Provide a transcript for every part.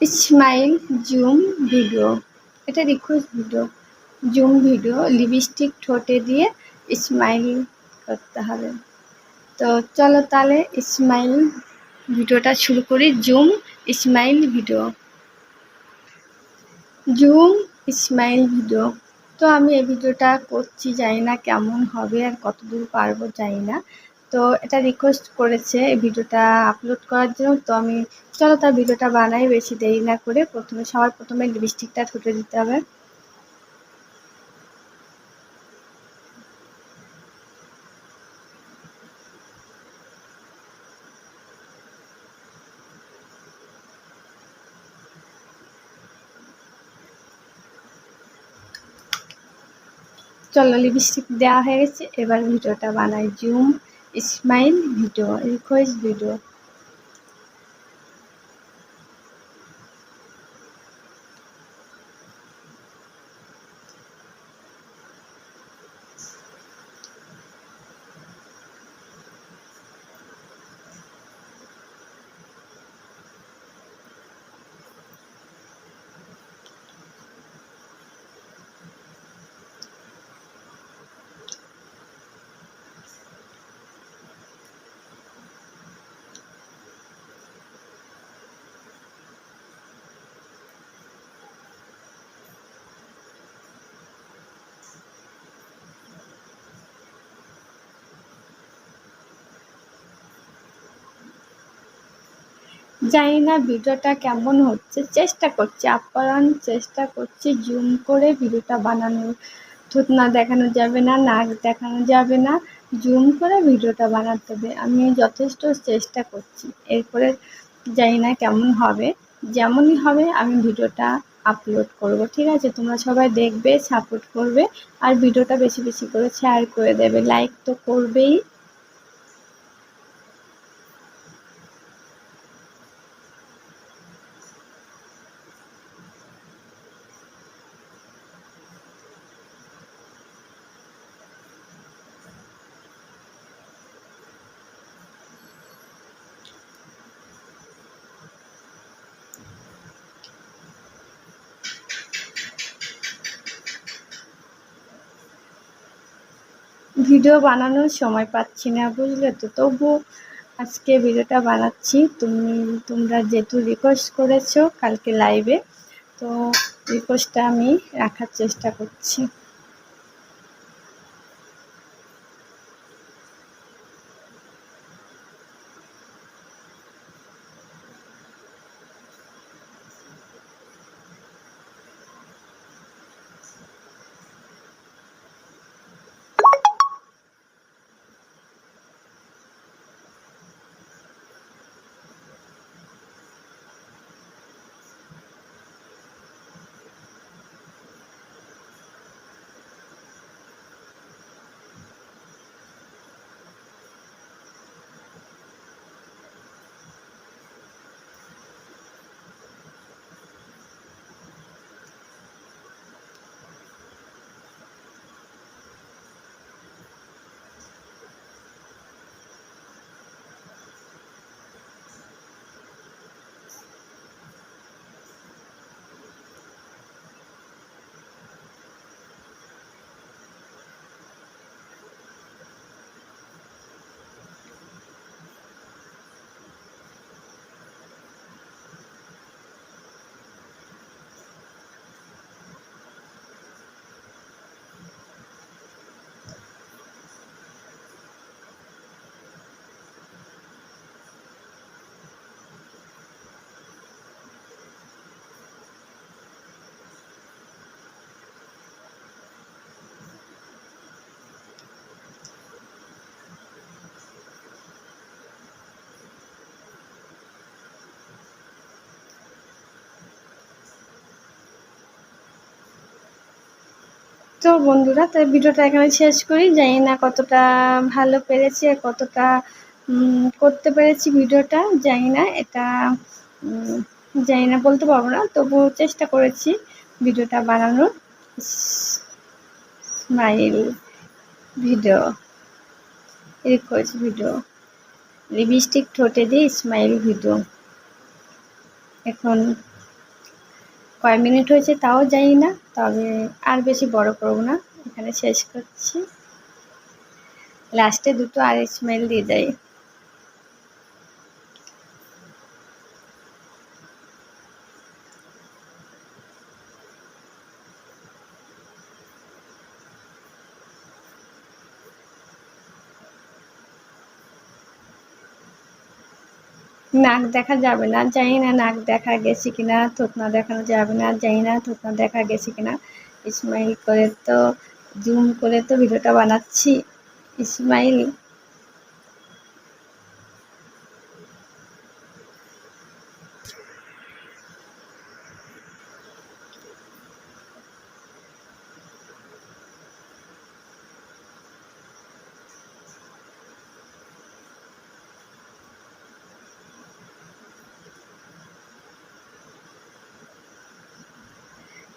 Smile zoom video. এটা request video zoom video lipstick ঠোঁটে দিয়ে স্মাইল করতে হবে। তো চলো তাহলে স্মাইল ভিডিওটা শুরু করি। Zoom smile video. Zoom smile video. তো আমি এই ভিডিওটা করছি, জানি না কেমন হবে আর কতদূর পারব, জানি না। তো এটা রিকোয়েস্ট করেছে এই ভিডিওটা আপলোড করার জন্য। তো আমি, চলো তার ভিডিওটা বানাই, বেশি দেরি না করে প্রথমে, সবার প্রথমে লিপস্টিকটা ঠুটে দিতে হবে। চলো লিপস্টিক দেওয়া হয়ে গেছে, এবার ভিডিওটা বানাই zoom smile video request video জানি না ভিডিওটা কেমন হচ্ছে। চেষ্টা করছি, আপ্যায়ন চেষ্টা করছি জুম করে ভিডিওটা বানানোর। ঠোঁট না দেখানো যাবে না, নাক দেখানো যাবে না জুম করে ভিডিওটা বানাতে হবে। আমি যথেষ্ট চেষ্টা করছি। এরপরে জানি না কেমন হবে। যেমনই হবে, আমি ভিডিওটা আপলোড করব, ঠিক আছে? তোমরা সবাই দেখবে সাপোর্ট করবে, আর ভিডিওটা বেশি বেশি করে শেয়ার করে দেবে। লাইক তো করবেই। ভিডিও বানানোর সময় পাচ্ছি না বুঝলে তো। তবু আজকে ভিডিওটা বানাচ্ছি। তুমি, তোমরা যেহেতু রিকোয়েস্ট করেছ কালকে লাইভে তো রিকোয়েস্টটা আমি রাখার চেষ্টা করছি। তো বন্ধুরা তাই ভিডিওটা এখানে শেষ করি। জানি না কতটা ভালো পেরেছি আর কতটা করতে পেরেছি ভিডিওটা, জানি না। এটা জানি না, বলতে পারব না। তবু চেষ্টা করেছি ভিডিওটা বানানোর। Smile video, request video, lipstick ঠোঁটে দিয়ে স্মাইল ভিডিও। এখন কয় মিনিট হয়েছে, তাও জানি না। তবে আর বেশি বড় করব না। এখানে শেষ করছি। লাস্টে দুটো আর স্মেল দিয়ে দেয়। নাক দেখা যাবে না, জানি না নাক দেখা গেছে কিনা থোতনা দেখানো যাবে না, জানি না থোতনা দেখা গেছে কিনা। ইসমাইল করে তো জুম করে তো ভিডিওটা বানাচ্ছি। ইসমাইল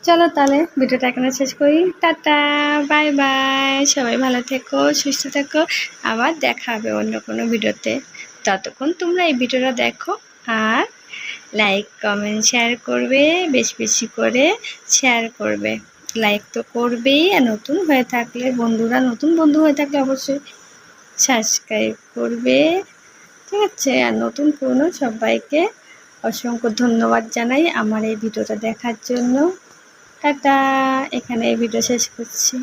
চলো তাহলে ভিডিওটা এখানে শেষ করি। Tata, bye bye. সবাই ভালো থেকো, সুস্থ থেকো। আবার দেখা হবে অন্য কোনো ভিডিওতে। ততক্ষণ তোমরা এই ভিডিওটা দেখো আর লাইক কমেন্ট শেয়ার করবে, বেশি বেশি করে শেয়ার করবে। লাইক তো করবেই আর নতুন হয়ে থাকলে, বন্ধুরা নতুন বন্ধু হয়ে থাকলে অবশ্যই সাবস্ক্রাইব করবে। ঠিক আছে? আর নতুন পুরনো সবাইকে অসংখ্য ধন্যবাদ জানাই আমার এই ভিডিওটা দেখার জন্য। টাটা এখানে এই ভিডিও শেষ করছি।